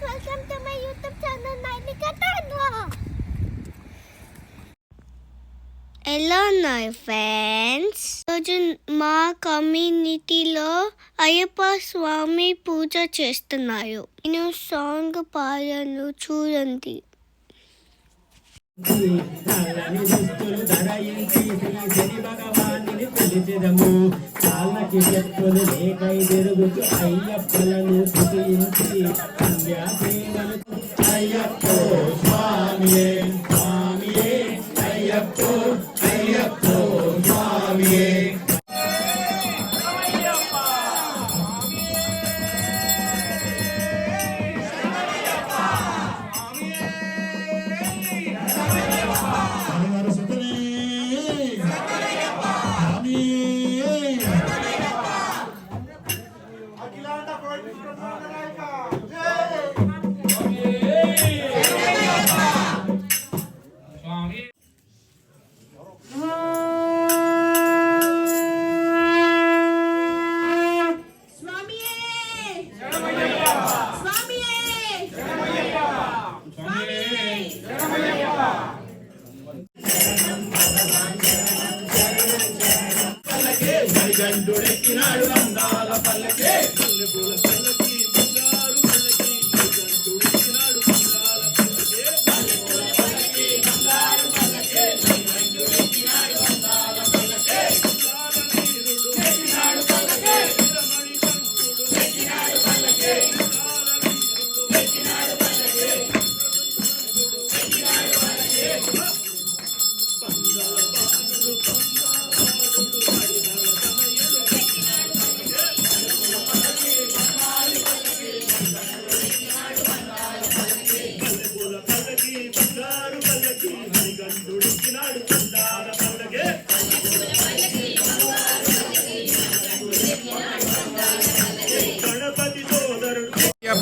guys, welcome to my YouTube channel, Nainika Tanwa. ఎలా ఉన్నాయి friends రోజు మా కమ్యూనిటీలో అయ్యప్ప స్వామి పూజ చేస్తున్నారు నేను సాంగ్ పాడాను చూడండి పిలిచెదము కాళ్ళకి చెప్పులు లేకై తిరుగుతూ అయ్యప్పలను స్థుతించి ஐயப்போ மாமியே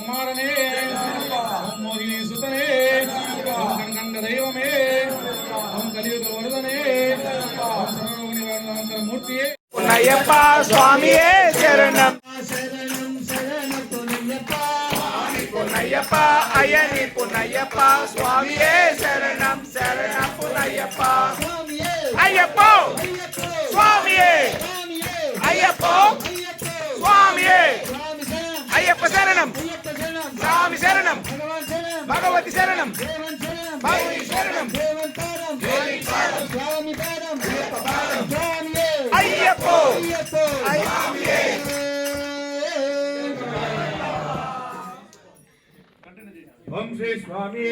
குமாரனே ஓம் மோகினி சுதனே ஓம் கண்கண்ட தெய்வமே. ஓம் கலியுக வருதனே. ஓம் சரணோகினி வருணாந்தர மூர்த்தியே. உன்னையப்பா சுவாமியே சரணம். புன்னையப்பா. அயனி புன்னையப்பா சுவாமியே சரணம் சரணம் புன்னையப்பா. ஐயப்போ சுவாமியே. ஐயப்போ. சுவாமி சுவாமி சரணம். சுவாமி சரணம். சுவாமி சரணம் ஐயப்போ. ஓம் ஸ்ரீ சுவாமி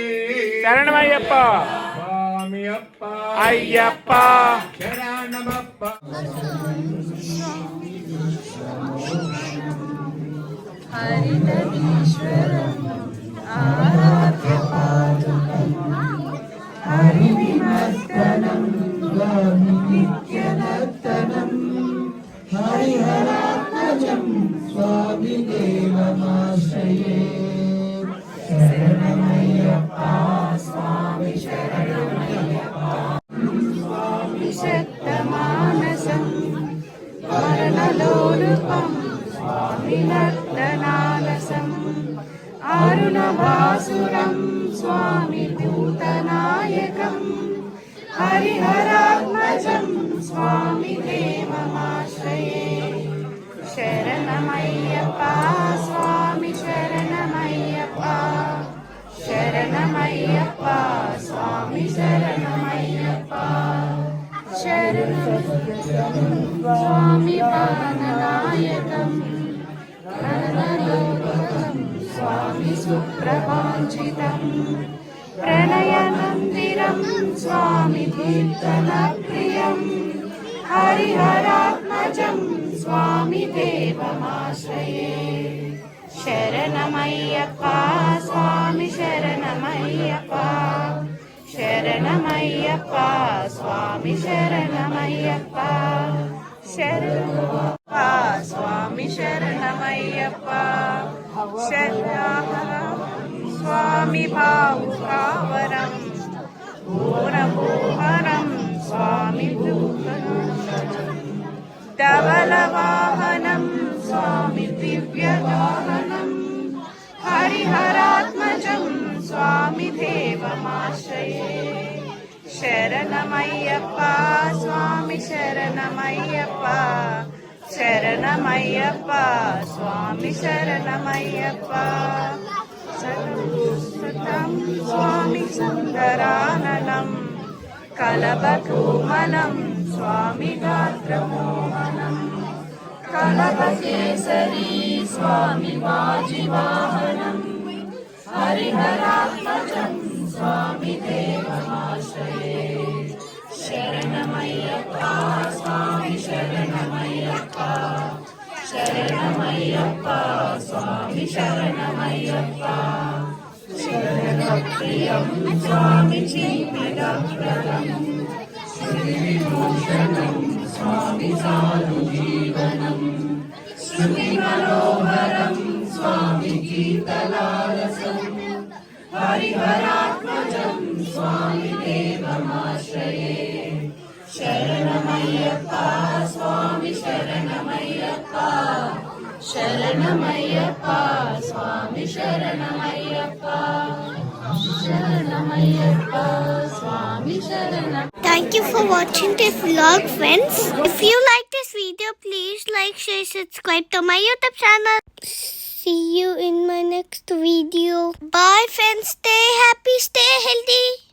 சரணமய்யப்பா சுவாமி அப்பா ஐயப்பா. சரணமப்பா हरितनीश्वरम् आ स्वामी नर्तनालसम् अरुणभासुरं स्वामि भूतनायकम् हरिहराजं स्वामि देवमाश्रये शरणमय्यप्पा स्वामि शरणमय्यप्पा शरणमय्यप्पा स्वामि शरणमय्य स्वामी पादनायकं प्रणवलोकं स्वामी सुप्रभाञ्चितं प्रणयमन्दिरं स्वामि कीर्तनप्रियं हरिहरात्मजं स्वामि देवमाश्रये शरणमय्यप्पा स्वामि शरणमय्यप्पा శరణమయ్యప్ప స్వామి శరణమయ్యప్ప శరణప్ప స్వామి శరణమయ్యప్ప శరణాహర స్వామి భావుకావరం పూరభూహరం స్వామి దూహరం ధవలవా శరణమయ్యప్ప స్వామి శరణమయ్యప్ప శరణమయ్యప్ప స్వామి శరణమయ్యప్ప. సర్వసుతం స్వామి సుందరాననం కలబకూమలం స్వామి గాత్రమోహనం కలబకేసరి స్వామి వాజివాహనం హరిహరాత్మజం स्वामि देवमाश्रये शरणमय्यप्पा स्वामि शरणमय्यप्पा शरणमय्यप्पा स्वामी शरणमय्यप्पा शरणप्रियं स्वामि जीवितप्रदम् श्रीविभूषणं स्वामि साधुजीवनम् श्रुतिमनोहरं स्वामि गीतलारसम् हरिहरात्मजं स्वामि देवमाश्रये शरणमय्यप्पा स्वामि शरणमय्यप्पा शरणमय्यप्पा स्वामि शरणमय्यप्पा शरणमय्यप्पा स्वामि शरणम् Thank you for watching this vlog, friends. If you like this video, please like, share, subscribe to my YouTube channel. See you in my next video. Bye, friends. Stay happy, stay healthy.